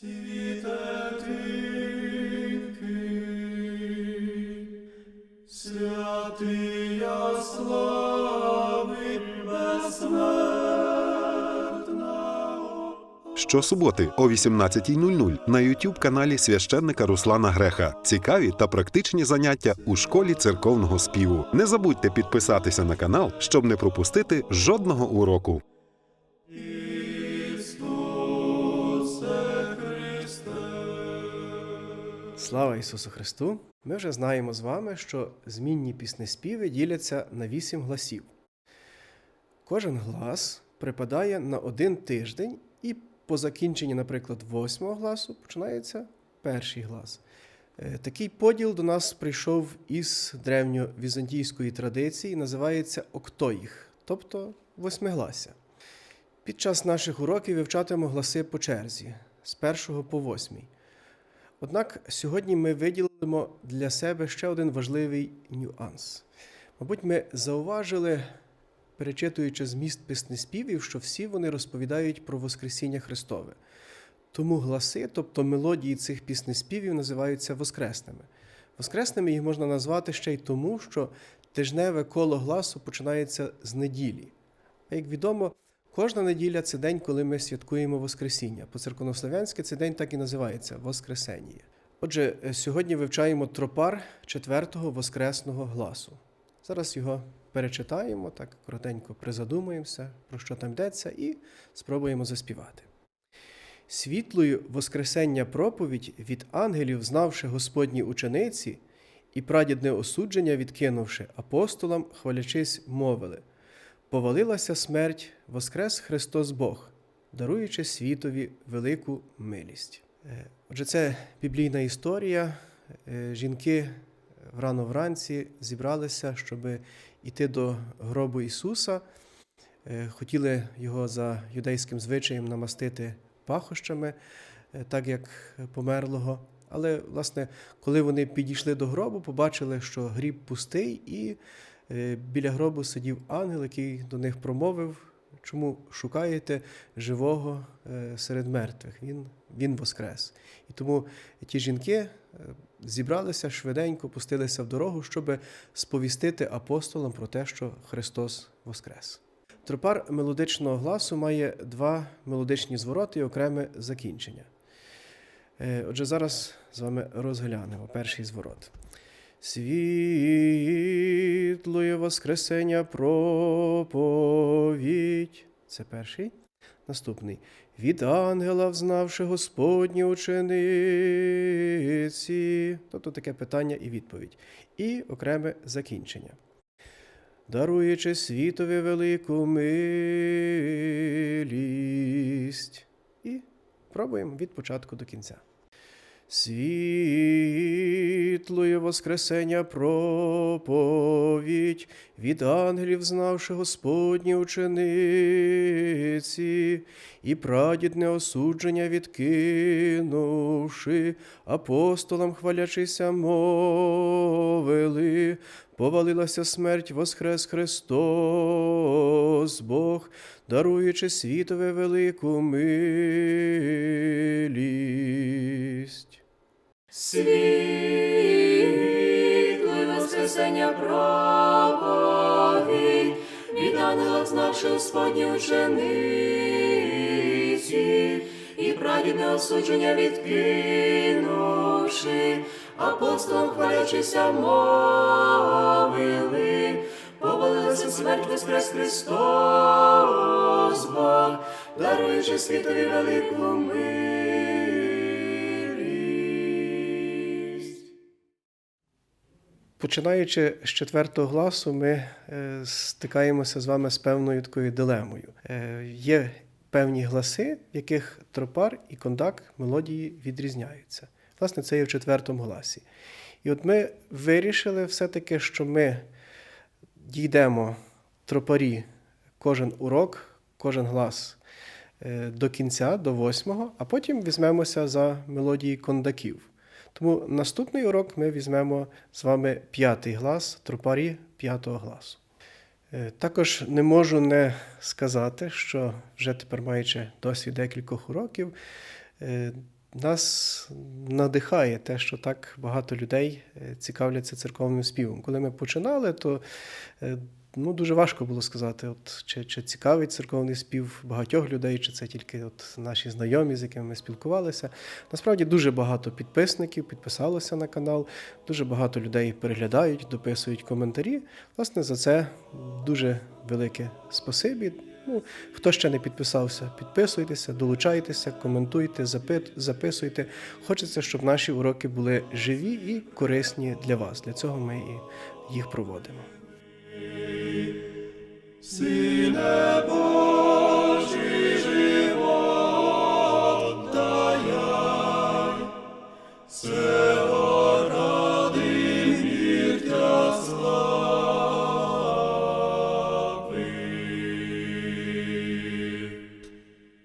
Світе святия слави безсмертного. Щосуботи о 18.00 на youtube каналі священника Руслана Греха. Цікаві та практичні заняття у школі церковного співу. Не забудьте підписатися на канал, щоб не пропустити жодного уроку. Слава Ісусу Христу! Ми вже знаємо з вами, що змінні піснеспіви діляться на вісім гласів. Кожен глас припадає на один тиждень, і по закінченні, наприклад, восьмого гласу починається перший глас. Е, Такий поділ до нас прийшов із древньовізантійської традиції, називається октоїх, тобто восьмиглася. Під час наших уроків вивчатимемо гласи по черзі з першого по восьмий. Однак сьогодні ми виділимо для себе ще один важливий нюанс. Мабуть, ми зауважили, перечитуючи зміст піснеспівів, що всі вони розповідають про Воскресіння Христове. Тому гласи, тобто мелодії цих піснеспівів, називаються воскресними. Воскресними їх можна назвати ще й тому, що тижневе коло гласу починається з неділі. А як відомо, кожна неділя це день, коли ми святкуємо Воскресіння. По церковнослов'янськи цей день так і називається Воскресенія. Отже, е, сьогодні вивчаємо тропар четвертого воскресного гласу. Зараз його перечитаємо, так коротенько призадумуємося, про що там йдеться, і спробуємо заспівати. Світлою Воскресення проповідь від ангелів, знавши Господні учениці, і прадідне осудження відкинувши апостолам, хвалячись, мовили Повалилася смерть, воскрес Христос Бог, даруючи світові велику милість. Е, Отже, це біблійна історія. Е, Жінки рано вранці зібралися, щоб йти до гробу Ісуса. Е, Хотіли його за юдейським звичаєм намастити пахощами, так як померлого. Але, власне, коли вони підійшли до гробу, побачили, що гріб пустий, і біля гробу сидів ангел, який до них промовив, чому шукаєте живого е, серед мертвих. Він, він воскрес. І тому ті жінки е, зібралися швиденько, пустилися в дорогу, щоб сповістити апостолам про те, що Христос воскрес. Тропар мелодичного гласу має два мелодичні звороти і окреме закінчення. Е, Отже, зараз з вами розглянемо перший зворот. Світлоє Воскресення проповідь. Це перший. Наступний. Від ангела, взнавши Господні учениці. Тобто таке питання і відповідь. І окреме закінчення. Даруючи світові велику милість. І пробуємо від початку до кінця. Світлою Воскресення проповідь від ангелів, знавши Господні учениці, і прадідне осудження відкинувши, апостолам хвалячися мовили, повалилася смерть, воскрес Христос, Бог, даруючи світове велику милість. Світло й Воскресення проповідь, від ангела знавши Господні учениці, і прадідне осудження відкинувши, апостолам хвалячися мовили, повалилася смерть воскрес Христос, Бог, даруючи світові велику милість. Починаючи з четвертого гласу, ми е, стикаємося з вами з певною такою дилемою. Е, є певні гласи, в яких тропар і кондак мелодії відрізняються. Власне, це є в четвертому гласі. І от ми вирішили все-таки, що ми дійдемо тропарі кожен урок, кожен глас е, до кінця, до восьмого, а потім візьмемося за мелодії кондаків. Тому наступний урок ми візьмемо з вами п'ятий глас, тропарі п'ятого гласу. Е, Також не можу не сказати, що вже тепер маючи досвід декількох уроків, е, нас надихає те, що так багато людей е, цікавляться церковним співом. Коли ми починали, то ну, дуже важко було сказати, от, чи, чи цікавий церковний спів багатьох людей, чи це тільки от наші знайомі, з якими ми спілкувалися. Насправді дуже багато підписників підписалося на канал, дуже багато людей переглядають, дописують коментарі. Власне, за це дуже велике спасибі. Ну, хто ще не підписався, підписуйтеся, долучайтеся, коментуйте, записуйте. Хочеться, щоб наші уроки були живі і корисні для вас. Для цього ми і їх проводимо. Сине Божий живот дай,